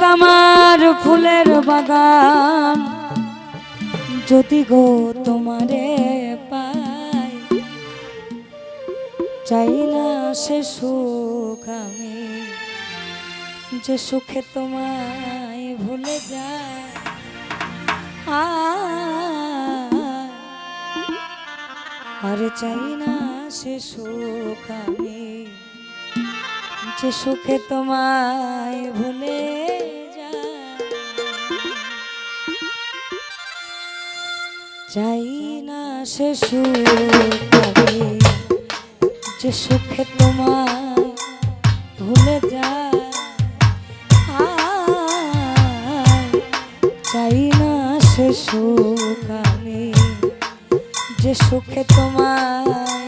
দোজক আমার ফুলের বাগান। যদি গো তোমারে পাই, চাই না সে সুখ আমি। যে সুখে তোমায় ভুলে যায় আর চাই না সে সুখ আমি, যে সুখে তোমায় ভুলে চাই না সে সুখ যে সুখে তোমার ভুলে যায়। চাই না সে সুখ যে সুখে তোমায়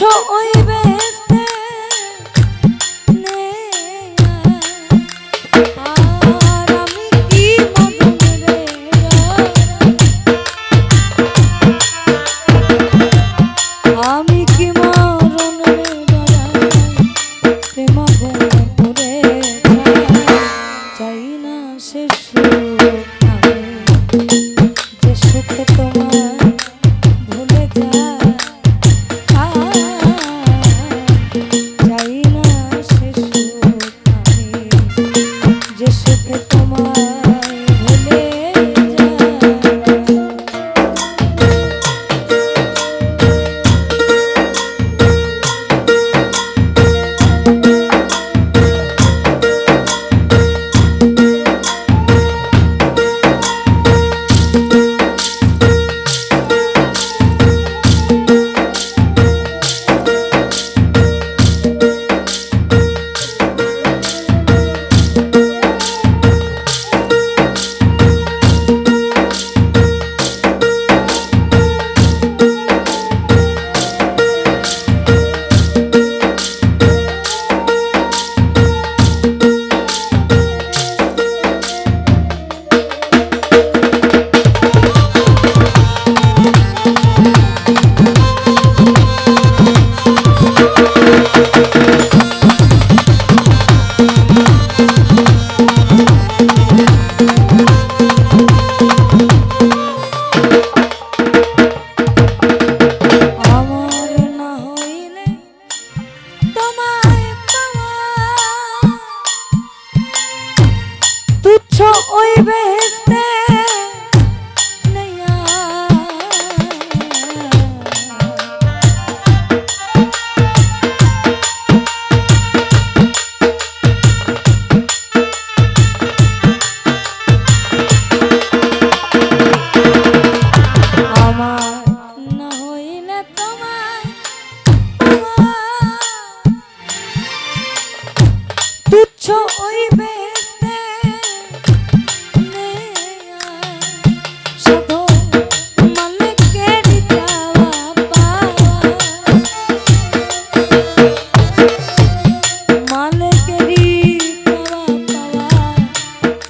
তুচ্ছ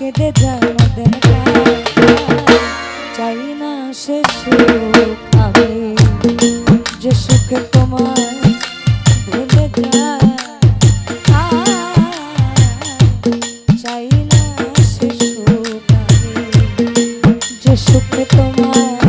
কেটে যায় মদের চাই না সে সুখ সুখে